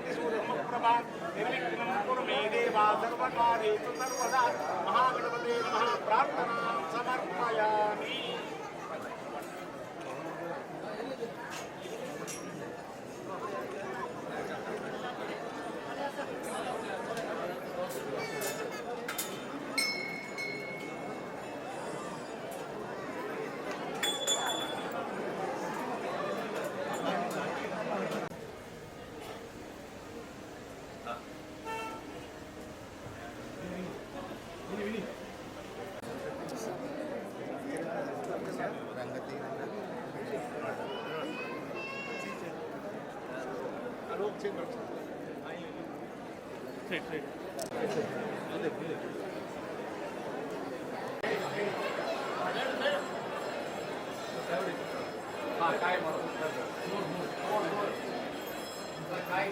ज्योतिसूर्यप्रभा निर्विघ्नं कुरु मे देवा सर्वकार्येषु सर्वदा महागणपते नमः प्रार्थनां काय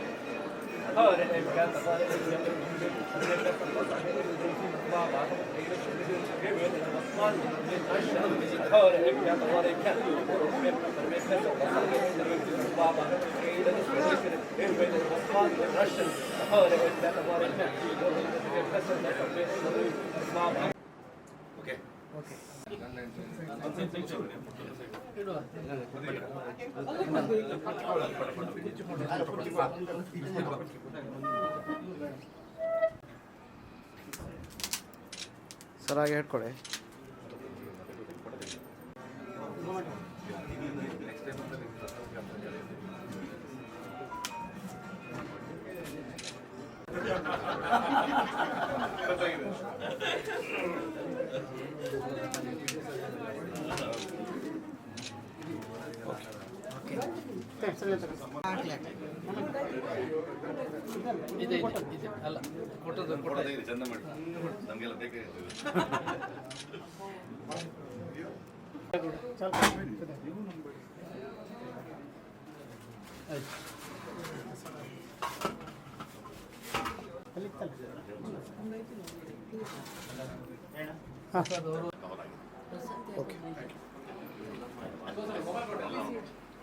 Okay. Okay. ಸರ್ ಹಾಗೆ ಹೇಳ್ಕೊಡಿ. ಇದೆ ಇದೆ ಇದೆ. ಅಲ್ಲ ಕೊಟ್ಟದ್ದು ಕೊಟ್ಟದ್ದು. ಚಂದ ಮಾಡಿ ನಮಗೆಲ್ಲ ಬೇಕೇ ಹಾಂ.